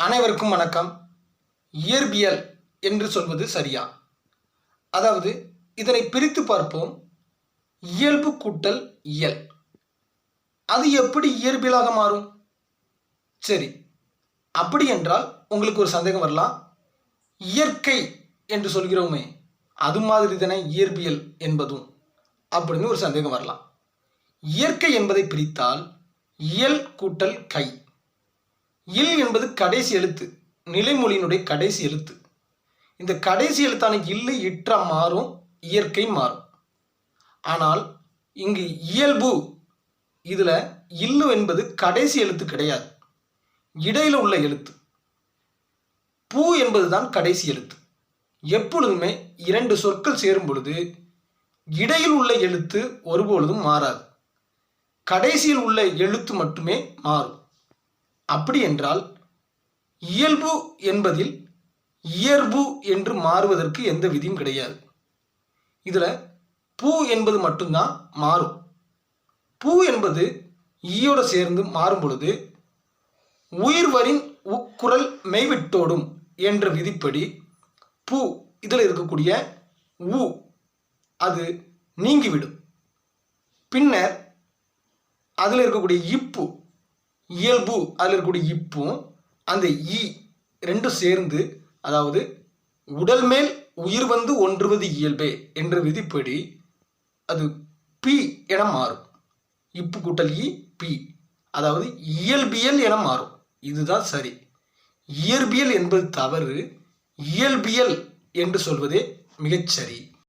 அனைவருக்கும் வணக்கம். இயற்பியல் என்று சொல்வது சரியா? அதாவது இதனை பிரித்து பார்ப்போம். இயல்பு கூட்டல் இயல். அது எப்படி இயற்பியலாக மாறும்? சரி. அப்படி என்றால் உங்களுக்கு ஒரு சந்தேகம் வரலாம். இயற்கை என்று சொல்கிறோமே அது மாதிரி தானே இயற்பியல் என்பதும். அப்படின்னு ஒரு சந்தேகம் வரலாம். இயற்கை என்பதை பிரித்தால் இயல் கூட்டல் கை. இல் என்பது கடைசி எழுத்து நிலைமொழியினுடைய கடைசி எழுத்து. இந்த கடைசி எழுத்தான இல்லு இற்றா மாறும் இயற்கை மாறும். ஆனால் இங்கு இயல்பு இதில் இல்லு என்பது கடைசி எழுத்து கிடையாது. இடையில் உள்ள எழுத்து. பூ என்பது தான் கடைசி எழுத்து. எப்பொழுதுமே இரண்டு சொற்கள் சேரும் பொழுது இடையில் உள்ள எழுத்து ஒருபொழுதும் மாறாது. கடைசியில் உள்ள எழுத்து மட்டுமே மாறும். அப்படி என்றால் இயல்பு என்பதில் இயல்பு என்று மாறுவதற்கு எந்த விதியும் கிடையாது. இதில் பூ என்பது மட்டும்தான் மாறும். பூ என்பது ஈயோடு சேர்ந்து மாறும் பொழுது உயிர்வரின் உக்குரல் மெய்விட்டோடும் என்ற விதிப்படி பூ இதில் இருக்கக்கூடிய உ அது நீங்கிவிடும். பின்னர் அதில் இருக்கக்கூடிய இப்பு இயல்பு அதில் இருக்கக்கூடிய இப்பும் அந்த ஈ ரெண்டும் சேர்ந்து அதாவது உடல் மேல் உயிர் வந்து ஒன்றுவது இயல்பே என்ற விதிப்படி அது பி என மாறும். இப்பு கூட்டல் இ பி அதாவது இயல்பியல் என மாறும். இதுதான் சரி. இயற்பியல் என்பது தவறு இயல்பியல் என்று சொல்வதே மிகச்சரி